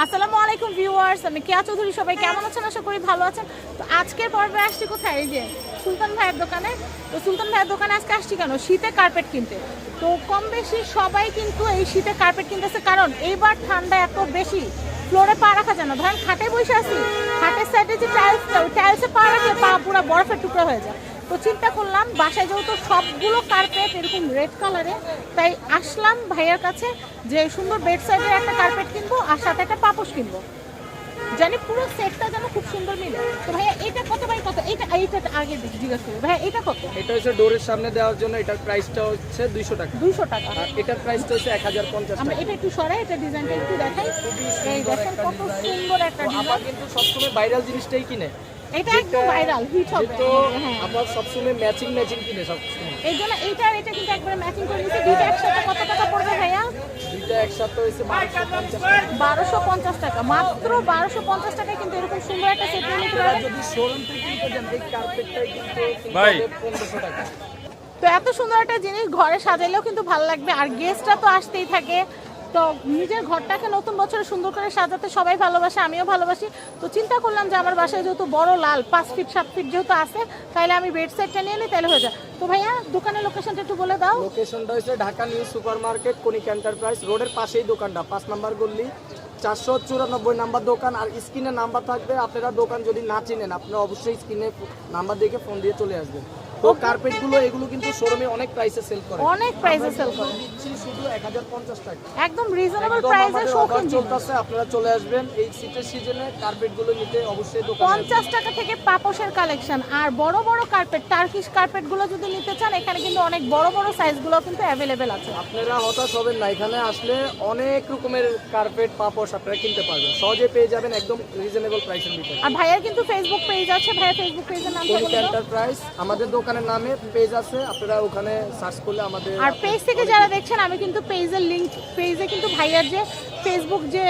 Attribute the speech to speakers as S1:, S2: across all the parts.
S1: আসসালামু আলাইকুম ভিউয়ার্স, আমি কেয়া চৌধুরী, সবাই কেমন আছেন? আশা করি ভালো আছেন। তো আজকের পর্বে আসছি কোথায়? এই যে সুলতান ভাইয়ের দোকানে। তো সুলতান ভাইয়ের দোকানে আজকে আসছি কেন? শীতে কার্পেট কিনতে। তো কম বেশি সবাই কিন্তু এই শীতে কার্পেট কিনতেছে, কারণ এইবার ঠান্ডা এত বেশি। ফ্লোরে পা রাখা যায় না। ধরেন খাটে বসে আছি, খাটের সাইডে যে টাইলসটা ওই টাইলসে পা রাখলে পা পুরো বরফের টুকরো হয়ে যায়। তো চিন্তা করলাম বাসায় যেহেতু সবগুলো কার্পেট এরকম রেড কালারে তাই আসলাম ভাইয়ার কাছে যে সুন্দর বেড সাইডের একটা কার্পেট কিনবো আর সাথে একটা পাপোশ কিনবো। জানি পুরো সেটটা যেন খুব সুন্দর মিলে। তো ভাইয়া এটা কত ভাই কত? এটা এইটা আগে জিজ্ঞাসা করি। ভাইয়া এটা কত?
S2: এটা হচ্ছে ডোরের সামনে দেওয়ার জন্য এটার প্রাইসটা হচ্ছে দুইশো টাকা।
S1: দুইশো টাকা।
S2: আর এটার প্রাইসটা হচ্ছে এক হাজার পঞ্চাশ
S1: আমরা এটা একটু সরাই এটা ডিজাইনটা একটু দেখাই। এই দেখেন কত সুন্দর একটা ডিজাইন
S2: কিন্তু সবসময় ভাইরাল জিনিসটাই কিনে।
S1: এটা একদম ভাইরাল হিট হবে।
S2: তো
S1: হ্যাঁ
S2: আবার সবসময় ম্যাচিং ম্যাচিং কিনে সবসময়।
S1: এই জন্য এইটা আর এটা কিন্তু একবার ম্যাচিং করে নিয়েছি। দুইটা একসাথে কত টাকা পড়বে ভাইয়া?
S2: দুইটা একসাথে হয়েছে বারোশো পঞ্চাশ টাকা।
S1: টাকা। মাত্র বারোশো পঞ্চাশ টাকায় কিন্তু এরকম সুন্দর একটা সেট নিতে পারবেন।
S2: যদি শোরুম থেকে কিনতে যান এই কার্পেটটাই কিনতে
S3: ভাই।
S2: পনেরোশো টাকা।
S1: তো এত সুন্দর একটা জিনিস ঘরে সাজাইলেও কিন্তু ভালো লাগবে। আর গেস্টরা তো আসতেই থাকে। তো নিজের ঘরটাকে নতুন বছরে সুন্দর করে সাজাতে সবাই ভালোবাসে, আমিও ভালোবাসি। তো চিন্তা করলাম যে আমার বাসায় যেহেতু বড় লাল, পাঁচ ফিট সাত ফিট যেহেতু আছে তাহলে আমি বেড সেটটা নিয়ে নিই তাহলে হয়ে যায় তো ভাইয়া, দোকানের লোকেশনটা একটু বলে দাও।
S2: লোকেশনটা হচ্ছে ঢাকা নিউ সুপার মার্কেট কনিক এন্টারপ্রাইজ রোডের পাশেই দোকানটা, পাঁচ নাম্বার গল্লি চারশো চুরানব্বই নাম্বার দোকান, আর স্ক্রিনে নাম্বার থাকবে, আপনারা দোকান যদি না চিনেন আপনারা অবশ্যই স্ক্রিনে নাম্বার দেখে ফোন দিয়ে চলে আসবেন। তো কার্পেটগুলো এগুলো কিন্তু শোরুমে অনেক প্রাইসে সেল করে।
S1: অনেক প্রাইসে সেল করে।
S2: দিচ্ছি শুধু এক হাজার পঞ্চাশ টাকা।
S1: একদম রিজনেবল প্রাইসে জিনিস।
S2: চলতেছে আপনারা চলে আসবেন। এই শীতের সিজনে কার্পেটগুলো নিতে অবশ্যই দোকানে আসবেন।
S1: পঞ্চাশ টাকা থেকে পাপোশের কালেকশন আর বড় বড় কার্পেট টার্কিশ কার্পেটগুলো যদি নিতে চান এখানে কিন্তু অনেক বড় বড় সাইজগুলো কিন্তু অ্যাভেলেবেল আছে।
S2: আপনারা হতাশ হবেন না এখানে আসলে অনেক রকমের কার্পেট পাপোশ আপনারা কিনতে পারবেন। সহজে পেয়ে যাবেন একদম রিজনেবল প্রাইসের ভিতরে।
S1: আর ভাইয়ের কিন্তু ফেসবুক পেজ আছে। ভাইয়া ফেসবুক পেজের বলে দাও।
S2: এন্টারপ্রাইজ আমাদের দোকানের নামে পেজ আছে আপনারা ওখানে সার্চ করলে আমাদের
S1: আর পেজ থেকে যারা দেখছেন আমি কিন্তু পেজের লিংক পেজে কিন্তু ভাইয়ার যে ফেসবুক যে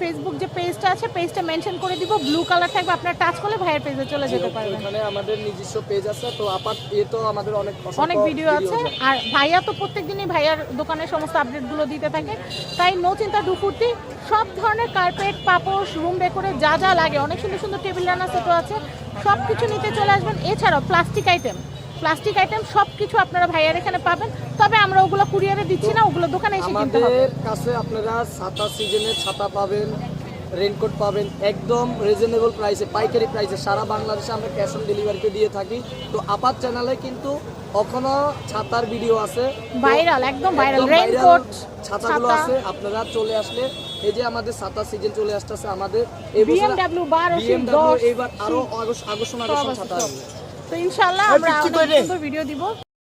S1: ফেসবুক যে পেজটা আছে পেজটা মেনশন করে দিব ব্লু কালার থাকবে আপনার টাচ করলে ভাইয়ের পেজে চলে যেতে পারবেন।
S2: ওখানে আমাদের নিজস্ব পেজ আছে তো আপাত এ তো আমাদের অনেক
S1: অনেক ভিডিও আছে আর ভাইয়া তো প্রত্যেকদিনই ভাইয়ার দোকানের সমস্ত আপডেটগুলো দিতে থাকে তাই নো চিন্তা দুপুরতি সব ধরনের কার্পেট পাপোশ রুম ডেকোরে যা যা লাগে অনেক সুন্দর সুন্দর টেবিল রান্নার সেটও আছে সব কিছু নিতে চলে আসবেন। এছাড়াও প্লাস্টিক আইটেম প্লাস্টিক আইটেম সব কিছু আপনারা ভাইয়ার এখানে পাবেন। তবে আমরা ওগুলো কুরিয়ারে দিচ্ছি না ওগুলো দোকানে এসে কিনতে হবে।
S2: আমাদের কাছে আপনারা ছাতা সিজনের ছাতা পাবেন রেনকোট পাবেন একদম রিজনেবল প্রাইসে পাইকারি প্রাইসে সারা বাংলাদেশে আমরা ক্যাশ অন ডেলিভারিতে দিয়ে থাকি। তো আপাত চ্যানেলে কিন্তু কখনো ছাতার ভিডিও আছে।
S1: ভাইরাল একদম ভাইরাল রেইনকোট
S2: ছাতাগুলো আছে আপনারা চলে আসলে এই যে আমাদের ছাতা সিজন চলে আসতেছে আমাদের এই
S1: বিএমডব্লিউ বারো
S2: এইবার আরও আগস্ট আগস্ট আগস্ট ছাতা
S1: তো ইনশাল্লাহ আমরা সুন্দর ভিডিও দিব।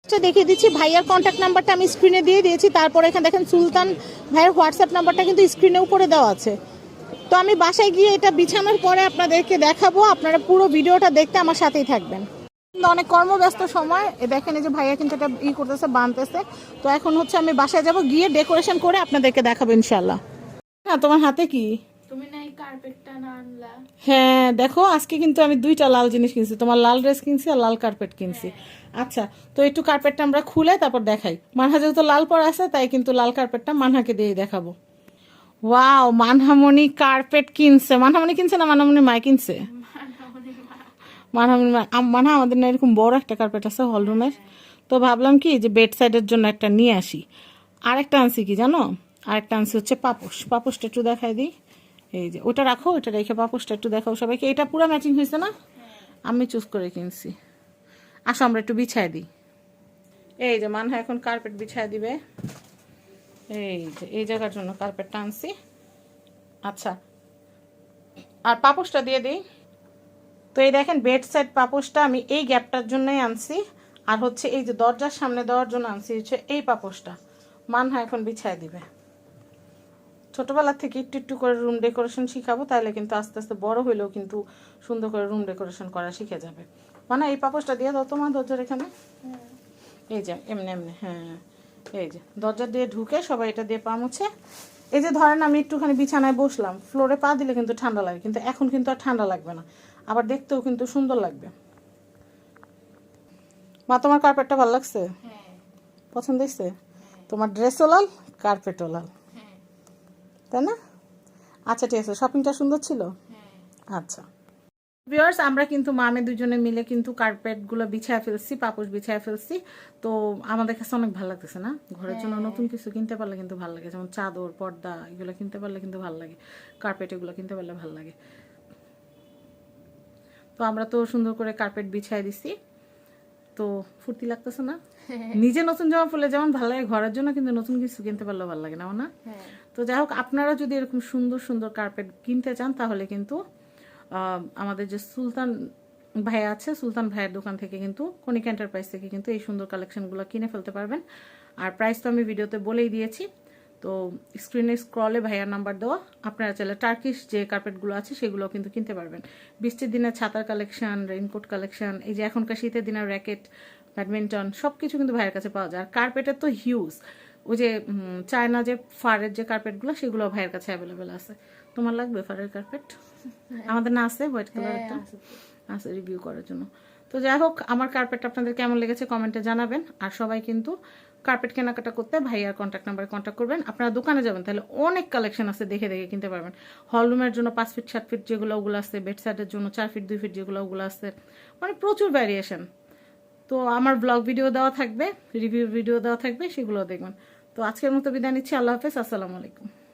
S1: আচ্ছা দেখিয়ে দিচ্ছি ভাইয়ার কন্ট্যাক্ট নাম্বারটা আমি স্ক্রিনে দিয়ে দিয়েছি তারপরে এখানে দেখেন সুলতান ভাইয়ের হোয়াটসঅ্যাপ নাম্বারটা কিন্তু স্ক্রিনে উপরে দেওয়া আছে। তো আমি বাসায় গিয়ে এটা বিছানোর পরে আপনাদেরকে দেখাবো আপনারা পুরো ভিডিওটা দেখতে আমার সাথেই থাকবেন। অনেক কর্মব্যস্ত সময়। এ দেখেন এই যে ভাইয়া কিন্তু এটা ই করতেছে বানতেছে। তো এখন হচ্ছে আমি বাসায় যাব গিয়ে ডেকোরেশন করে আপনাদেরকে দেখাবো ইনশাল্লাহ হ্যাঁ তোমার হাতে কি?
S4: তুমি না এই কার্পেটটা না আনলা?
S1: হ্যাঁ দেখো আজকে কিন্তু আমি দুইটা লাল জিনিস কিনছি। তোমার লাল ড্রেস কিনছি আর লাল কার্পেট কিনছি। আচ্ছা তো একটু কার্পেটটা আমরা খুলে তারপর দেখাই। মানহা যেহেতু লাল পরা আছে তাই কিন্তু লাল কার্পেটটা মানহাকে দিয়ে দেখাবো। ওয়াও মানহামণি কার্পেট কিনছে। মানহামণি কিনছে না মানহামণি মায় কিনছে? মানহামণি মা- মানহা আমাদের না এরকম বড় একটা কার্পেট আছে হলরুমের তো ভাবলাম কি যে বেড সাইডের জন্য একটা নিয়ে আসি। আরেকটা আনছি কি জানো? আরেকটা আনছি হচ্ছে পাপোশ। পাপোশটা একটু দেখাই দিই। এই যে, ওটা রাখো, ওটা রেখে পাপোশটা একটু দেখাও সবাইকে। এটা পুরো ম্যাচিং হয়েছে না? আমি চুজ করে কিনছি। আসো, আমরা একটু বিছায় দিই। এই যে, মানহা এখন কার্পেট বিছায় দিবে। এই যে, এই জায়গার জন্য কার্পেটটা আনছি। আচ্ছা। আর পাপোশটা দিয়ে দিই। তো এই দেখেন বেড সাইড পাপোশটা আমি এই গ্যাপটার জন্যই আনছি। আর হচ্ছে এই যে দরজার সামনে দেওয়ার জন্য আনছি, হচ্ছে এই পাপোশটা। মানহা এখন বিছায় দিবে। ছোটবেলা থেকে একটু একটু করে রুম ডেকোরেশন শিখাবো তাহলে কিন্তু আস্তে আস্তে বড় হইলেও কিন্তু সুন্দর করে রুম ডেকোরেশন করা শিখে যাবে। মানে এই পাপোশটা দিয়ে দাও তোমার দরজার এখানে। এই যে এমনি এমনি হ্যাঁ। এই যে দরজা দিয়ে ঢুকে সবাই এটা দিয়ে পা মুছে। এই যে ধরেন আমি একটুখানি বিছানায় বসলাম ফ্লোরে পা দিলে কিন্তু ঠান্ডা লাগে কিন্তু এখন কিন্তু আর ঠান্ডা লাগবে না। আবার দেখতেও কিন্তু সুন্দর লাগবে। মা তোমার কার্পেটটা ভালো লাগছে?
S4: হ্যাঁ।
S1: পছন্দ হয়েছে? তোমার ড্রেসও লাল কার্পেটও লাল। তাই না? আচ্ছা ঠিক আছে। শপিংটা সুন্দর ছিল?
S4: হ্যাঁ।
S1: আচ্ছা। ভিউয়ার্স আমরা কিন্তু মামে দুজনে মিলে কিন্তু কার্পেটগুলো বিছায় ফেলছি পাপোশ বিছায় ফেলছি। তো আমাদের কাছে অনেক ভালো লাগতেছে না? ঘরের জন্য নতুন কিছু কিনতে পারলে কিন্তু ভালো লাগে। যেমন চাদর পর্দা এগুলো কিনতে পারলে কিন্তু ভালো লাগে। কার্পেট এগুলো কিনতে পারলে ভালো লাগে। তো আমরা তো সুন্দর করে কার্পেট বিছায় দিছি। তো ফুর্তি লাগতেছে না? নিজে নতুন জামা পরলে যেমন ভালো লাগে ঘরের জন্য কিন্তু নতুন কিছু কিনতে পারলেও ভালো লাগে না না?
S4: হ্যাঁ।
S1: তো যাই হোক আপনারা যদি এরকম সুন্দর সুন্দর কার্পেট কিনতে চান তাহলে কিন্তু আহ, আমাদের যে সুলতান ভাই আছে সুলতান ভাইয়ের দোকান থেকে কিন্তু কনিক এন্টারপ্রাইজ থেকে কিন্তু এই সুন্দর কালেকশনগুলো কিনে ফেলতে পারবেন। আর প্রাইস তো আমি ভিডিওতে বলেই দিয়েছি। তো স্ক্রিনে স্ক্রলে ভাইয়ার নাম্বার দেওয়া। আপনারা চাইলে টার্কিশ যে কার্পেটগুলো আছে সেগুলো কিন্তু কিনতে পারবেন। বৃষ্টির দিনে ছাতার কালেকশন রেইনকোট কালেকশন এই যে এখনকার শীতের দিনের র্যাকেট ব্যাডমিন্টন সব কিছু কিন্তু ভাইয়ের কাছে পাওয়া যায়। আর কার্পেটের তো হিউজ ওই যে চায়না যে ফারের যে কার্পেটগুলো সেগুলো ভাইয়ের কাছে অ্যাভেলেবেল আছে। তোমার লাগবে ফারের কার্পেট আমাদের না আছে হোয়াইট কালার একটা আছে রিভিউ করার জন্য। তো যাই হোক, আমার কার্পেটটা আপনাদের কেমন লেগেছে কমেন্টে জানাবেন। আর সবাই কিন্তু কার্পেট কেনাকাটা করতে ভাইয়ার কন্ট্যাক্ট নাম্বারে কন্ট্যাক্ট করবেন। আপনারা দোকানে যাবেন, তাহলে অনেক কালেকশন আছে দেখে দেখে কিনতে পারবেন। হলরুমের জন্য পাঁচ ফিট সাত ফিট যেগুলো, ওগুলো আছে। বেড সাইডের জন্য চার ফিট দুই ফিট যেগুলো, ওগুলো আছে। মানে প্রচুর ভ্যারিয়েশন তো আমার ব্লগ ভিডিও দেওয়া থাকবে রিভিউ ভিডিও দেওয়া থাকবে সেগুলো দেখবেন। তো আজকের মতো বিদায় নিচ্ছি। আল্লাহ হাফেজ। আসসালামু আলাইকুম।